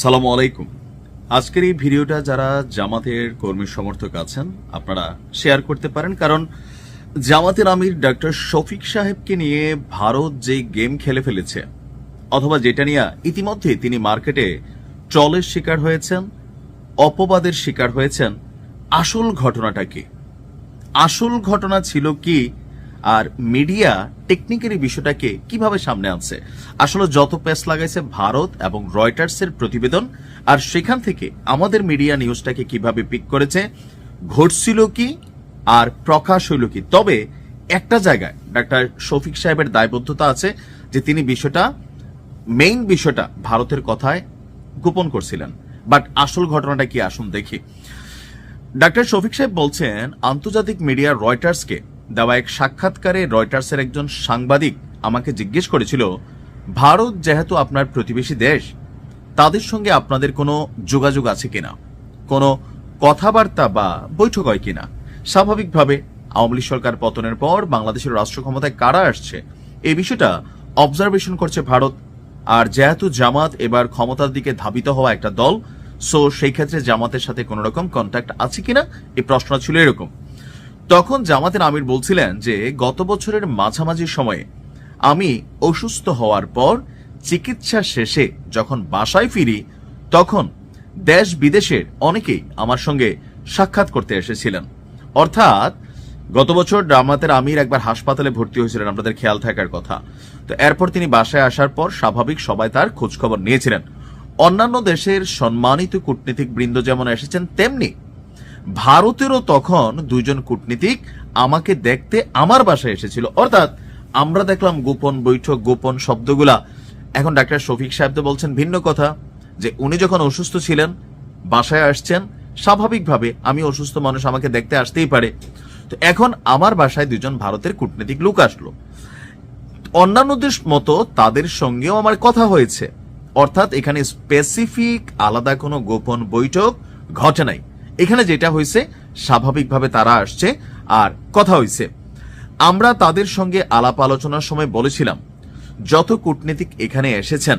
সালাম আলাইকুম। আজকের এই ভিডিওটা যারা জামাতের কর্মী সমর্থক আছেন, আপনারা শেয়ার করতে পারেন, কারণ জামাতের আমির ডক্টর শফিক সাহেবকে নিয়ে ভারত যে গেম খেলে ফেলেছে, অথবা যেটা নিয়ে ইতিমধ্যে তিনি মার্কেটে ট্রলের শিকার হয়েছেন, অপবাদের শিকার হয়েছেন, আসল ঘটনাটা কি? আসল ঘটনা ছিল কি আর মিডিয়া টেকনিক্যালি বিষয়টাকে কীভাবে সামনে আনছে? আসলে যত পেস লাগাইছে ভারত এবং রয়টার্সের প্রতিবেদন, আর সেখান থেকে আমাদের মিডিয়া নিউজটাকে কীভাবে পিক করেছে, ঘটছিল কি আর প্রকাশ হইল কি? তবে একটা জায়গায় ডাক্তার শফিক সাহেবের দায়বদ্ধতা আছে যে তিনি বিষয়টা, মেইন বিষয়টা ভারতের কথায় গোপন করছিলেন। বাট আসল ঘটনাটা কি আসুন দেখি। ডাক্তার শফিক সাহেব বলছেন, আন্তর্জাতিক মিডিয়া রয়টার্সকে দেওয়া এক সাক্ষাৎকারে রয়টার্সের একজন সাংবাদিক আমাকে জিজ্ঞেস করেছিল, ভারত যেহেতু আপনার প্রতিবেশী দেশ, তাদের সঙ্গে আপনাদের কোনো যোগাযোগ আছে কিনা? কোনো কথাবার্তা বা বৈঠক হয় কিনা? স্বাভাবিকভাবে আওয়ামী লীগ সরকার পতনের পর বাংলাদেশের রাষ্ট্র ক্ষমতায় কারা আসছে? এই বিষয়টা অবজারভেশন করছে ভারত। আর যেহেতু জামাত এবার ক্ষমতার দিকে ধাবিত হওয়া একটা দল সো সেই ক্ষেত্রে জামাতের সাথে কোনো রকম কন্ট্যাক্ট আছে কিনা? এই প্রশ্ন ছিল এরকম। তখন জামাতের আমির বলছিলেন যে, গত বছরের মাঝামাঝি সময়ে আমি অসুস্থ হওয়ার পর চিকিৎসা শেষে যখন বাসায় ফিরি, তখন দেশ বিদেশের অনেকেই আমার সঙ্গে সাক্ষাৎ করতে এসেছিলেন। অর্থাৎ গত বছর জামাতের আমির একবার হাসপাতালে ভর্তি হয়েছিলেন, আপনাদের খেয়াল থাকার কথা। তো এরপর তিনি বাসায় আসার পর স্বাভাবিক সবাই তার খোঁজখবর নিয়েছিলেন। অন্যান্য দেশের সম্মানিত কূটনীতিক বৃন্দ যেমন এসেছেন, তেমনি ভারতেরও তখন দুইজন কূটনীতিক আমাকে দেখতে আমার বাসায় এসেছিল। অর্থাৎ আমরা দেখলাম গোপন বৈঠক, গোপন শব্দগুলা। এখন ডাক্তার শফিক সাহেব তো বলছেন ভিন্ন কথা, যে উনি যখন অসুস্থ ছিলেন, বাসায় আসছেন, স্বাভাবিকভাবে আমি অসুস্থ মানুষ আমাকে দেখতে আসতেই পারে। তো এখন আমার বাসায় দুজন ভারতের কূটনীতিক লোক আসলো। অন্যান্যদের মতো তাদের সঙ্গেও আমার কথা হয়েছে। অর্থাৎ এখানে স্পেসিফিক আলাদা কোনো গোপন বৈঠক ঘটে নাই। এখানে যেটা হয়েছে, স্বাভাবিকভাবে তারা আসছে আর কথা হয়েছে। আমরা তাদের সঙ্গে আলাপ আলোচনার সময় বলেছিলাম, যত কূটনীতিক এখানে এসেছেন,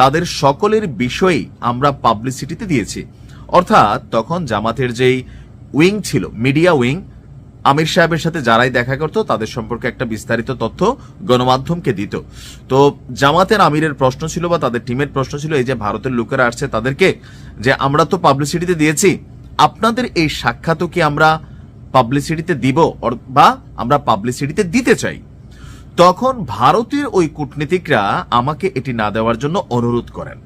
তাদের সকলের বিষয়েই আমরা পাবলিসিটিতে দিয়েছি। অর্থাৎ তখন জামাতের যেই উইং ছিল, মিডিয়া উইং, আমির সাহেবের সাথে যারাই দেখা করতো, তাদের সম্পর্কে একটা বিস্তারিত তথ্য গণমাধ্যমকে দিত। তো জামাতের আমিরের প্রশ্ন ছিল বা তাদের টিমের প্রশ্ন ছিল, এই যে ভারতের লোকেরা আসছে তাদেরকে, যে আমরা তো পাবলিসিটিতে দিয়েছি আপনাদের এই সাক্ষাৎও কি আমরা পাবলিসিটিতে দিব বা আমরা পাবলিসিটিতে দিতে চাই? তখন ভারতের ওই কূটনীতিকরা আমাকে এটি না দেওয়ার জন্য অনুরোধ করেন।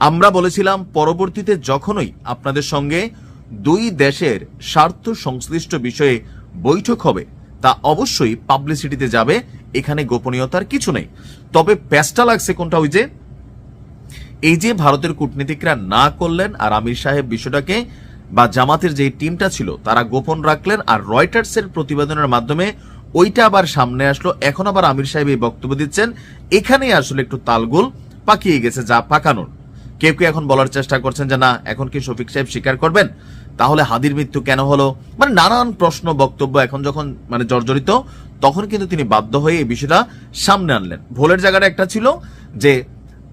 আমরা বলেছিলাম, পরবর্তীতে যখনই আপনাদের সঙ্গে দুই দেশের স্বার্থ সংশ্লিষ্ট বিষয়ে বৈঠক হবে, তা অবশ্যই পাবলিসিটিতে যাবে, এখানে গোপনীয়তার কিছু নেই। তবে প্যাস্টা লাগছে কোনটা ওই যে এই যে ভারতের কূটনীতিকরা না করলেন আর আমির সাহেব বিষয়টাকে বা জামাতের যে টিমটা ছিল তারা গোপন রাখলেন আর রয়টার্সের প্রতিবেদনের মাধ্যমে ওইটা আবার সামনে আসলো। এখন আবার আমির সাহেব এই বক্তব্য দিচ্ছেন। এখানেই আসলে একটু তালগোল পাকিয়ে গেছে, যা পাকানোর। কেউ কেউ এখন বলার চেষ্টা করছেন যে, না, এখন কি শফিক সাহেব স্বীকার করবেন? তাহলে হাদির মৃত্যু কেন হলো? মানে নানান প্রশ্ন, বক্তব্য এখন যখন মানে জর্জরিত, তখন কিন্তু তিনি বাধ্য হয়ে এই বিষয়টা সামনে আনলেন। ভোলের জায়গাটা একটা ছিল যে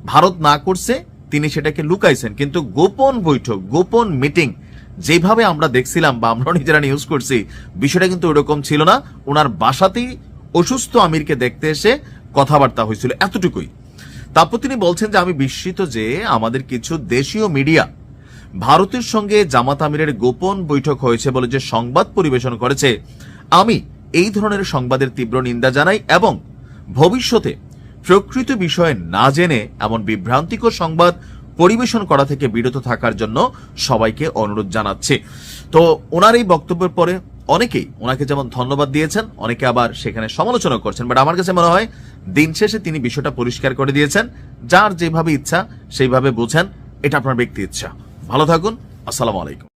ভারত না করছে, তিনি সেটাকে লুকাইছেন। কিন্তু গোপন বৈঠক, গোপন মিটিং, যেভাবে আমরা দেখছিলাম বা আমরা নিজেরা নিউজ করছি, বিষয়টা কিন্তু ওরকম ছিল না। ওনার বাসাতেই অসুস্থ আমিরকে দেখতে এসে কথাবার্তা হয়েছিল এতটুকুই। তারপর তিনি বলছেন যে, আমি বিস্মিত যে আমাদের কিছু দেশীয় মিডিয়া ভারতের সঙ্গে জামাত আমিরের গোপন বৈঠক হয়েছে বলে যে সংবাদ পরিবেশন করেছে, আমি এই ধরনের সংবাদের তীব্র নিন্দা জানাই এবং ভবিষ্যতে প্রকৃত বিষয় না জেনে এমন বিভ্রান্তিকর সংবাদ পরিবেশন করা থেকে বিরত থাকার জন্য সবাইকে অনুরোধ জানাচ্ছে। তো ওনার এই বক্তব্যের পরে অনেকেই ওনাকে যেমন ধন্যবাদ দিয়েছেন, অনেকে আবার সেখানে সমালোচনা করছেন। বাট আমার কাছে মনে হয় দিন শেষে তিনি বিষয়টা পরিষ্কার করে দিয়েছেন। যার যেভাবে ইচ্ছা সেইভাবে বোঝেন, এটা আপনার ব্যক্তি ইচ্ছা। ভালো থাকুন, আসসালামু আলাইকুম।